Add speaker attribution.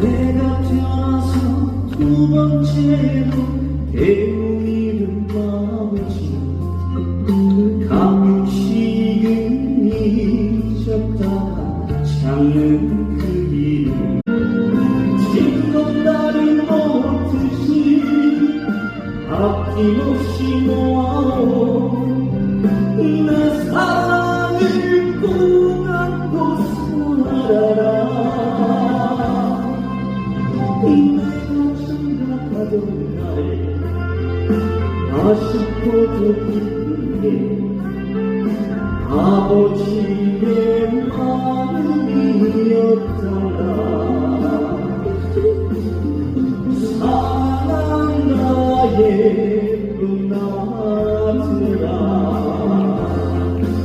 Speaker 1: 내가 태어나서 두 번째로 배우이는 아버지. 감식은 잊었다가 찾는 그 이름 지금 날이 못듯이 아낌없이 모아오 아쉽고도 기쁘게 아버지의 마음이었잖아 사랑 나의